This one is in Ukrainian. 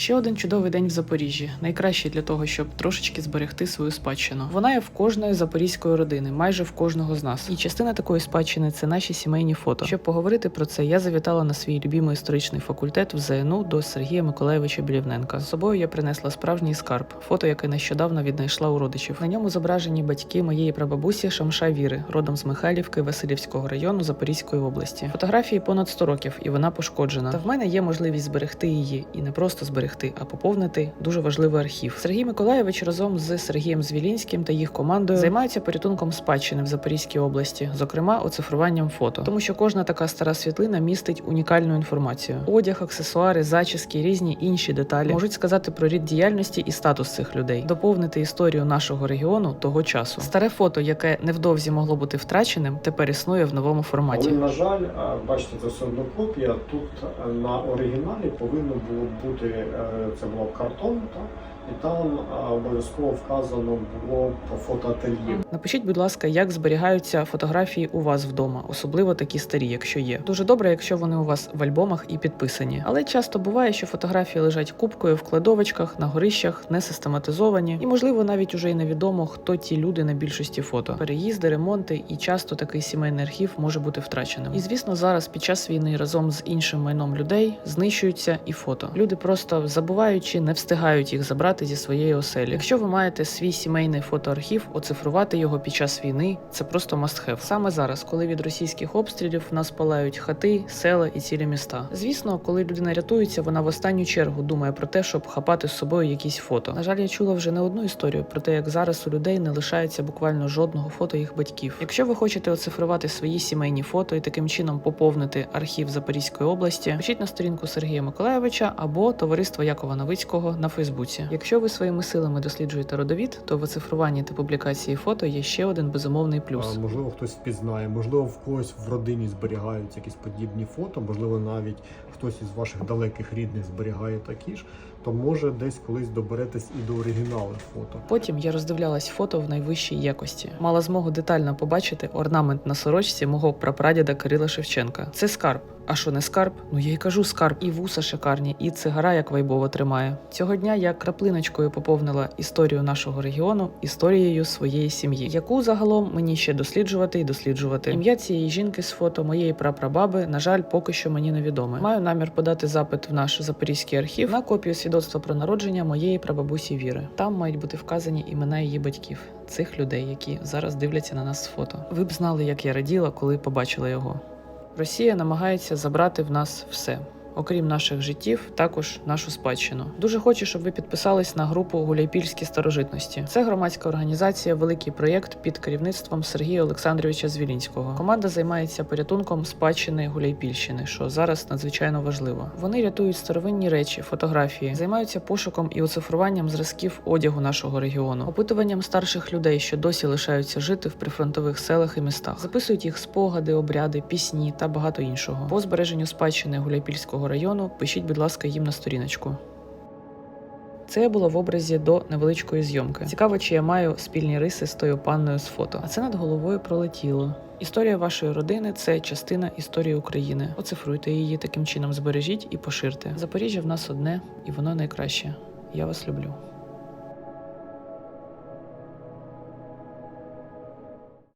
Ще один чудовий день в Запоріжжі, найкращий для того, щоб трошечки зберегти свою спадщину. Вона є в кожної запорізької родини, майже в кожного з нас. І частина такої спадщини це наші сімейні фото. Щоб поговорити про це, я завітала на свій любимий історичний факультет в ЗНУ до Сергія Миколаєвича Білівненка. З собою я принесла справжній скарб, фото, яке нещодавно віднайшла у родичів. На ньому зображені батьки моєї прабабусі Шамша Віри, родом з Михайлівки Васильівського району Запорізької області. Фотографії понад 100 років, і вона пошкоджена. Та в мене є можливість зберегти її і не просто зберегти, а поповнити дуже важливий архів. Сергій Миколаєвич разом з Сергієм Звілінським та їх командою займаються порятунком спадщини в Запорізькій області, зокрема оцифруванням фото, тому що кожна така стара світлина містить унікальну інформацію: одяг, аксесуари, зачіски, різні інші деталі можуть сказати про рід діяльності і статус цих людей, доповнити історію нашого регіону того часу. Старе фото, яке невдовзі могло бути втраченим, тепер існує в новому форматі. Але, на жаль, бачите, це все одно копія. Тут на оригіналі повинно було бути е, це було б картон, так? І там обов'язково вказано було про фотоательє. Напишіть, будь ласка, як зберігаються фотографії у вас вдома, особливо такі старі, якщо є. Дуже добре, якщо вони у вас в альбомах і підписані. Але часто буває, що фотографії лежать купкою в кладовочках, на горищах, не систематизовані, і можливо навіть уже й невідомо, хто ті люди на більшості фото. Переїзди, ремонти, і часто такий сімейний архів може бути втраченим. І звісно, зараз під час війни разом з іншим майном людей знищуються і фото. Люди просто забуваючи, не встигають їх забрати зі своєї оселі. Якщо ви маєте свій сімейний фотоархів, оцифрувати його під час війни це просто must have. Саме зараз, коли від російських обстрілів в нас палають хати, села і цілі міста. Звісно, коли людина рятується, вона в останню чергу думає про те, щоб хапати з собою якісь фото. На жаль, я чула вже не одну історію про те, як зараз у людей не лишається буквально жодного фото їх батьків. Якщо ви хочете оцифрувати свої сімейні фото і таким чином поповнити архів Запорізької області, пишіть на сторінку Сергія Миколаєвича або товариства Якова Новицького на Фейсбуці. Якщо ви своїми силами досліджуєте родовід, то в оцифруванні та публікації фото є ще один безумовний плюс. А, Можливо, хтось впізнає, можливо, в когось в родині зберігаються якісь подібні фото, можливо, навіть хтось із ваших далеких рідних зберігає такі ж, то може десь колись доберетесь і до оригіналу фото. Потім я роздивлялась фото в найвищій якості. Мала змогу детально побачити орнамент на сорочці мого прапрадіда Кирила Шевченка. Це скарб. А що не скарб? Ну я й кажу скарб. І вуса шикарні, і цигара як вайбово тримає. Цього дня я краплиночкою поповнила історію нашого регіону історією своєї сім'ї, яку загалом мені ще досліджувати і досліджувати. Ім'я цієї жінки з фото моєї прапрабаби, на жаль, поки що мені невідоме. Маю намір подати запит в наш запорізький архів на копію свідоцтва про народження моєї прабабусі Віри. Там мають бути вказані імена її батьків, цих людей, які зараз дивляться на нас з фото. Ви б знали, як я раділа, коли побачила його. Росія намагається забрати в нас все. Окрім наших життів, також нашу спадщину. Дуже хочу, щоб ви підписались на групу Гуляйпільські старожитності. Це громадська організація, великий проєкт під керівництвом Сергія Олександровича Звілінського. Команда займається порятунком спадщини Гуляйпільщини, що зараз надзвичайно важливо. Вони рятують старовинні речі, фотографії, займаються пошуком і оцифруванням зразків одягу нашого регіону, опитуванням старших людей, що досі лишаються жити в прифронтових селах і містах, записують їх спогади, обряди, пісні та багато іншого. По збереженню спадщини Гуляйпільського району пишіть, будь ласка, їм на сторіночку. Це я була в образі до невеличкої зйомки. Цікаво, чи я маю спільні риси з тою панною з фото. А це над головою пролетіло. Історія вашої родини це частина історії України. Оцифруйте її таким чином, збережіть і поширте. Запоріжжя в нас одне, і воно найкраще. Я вас люблю.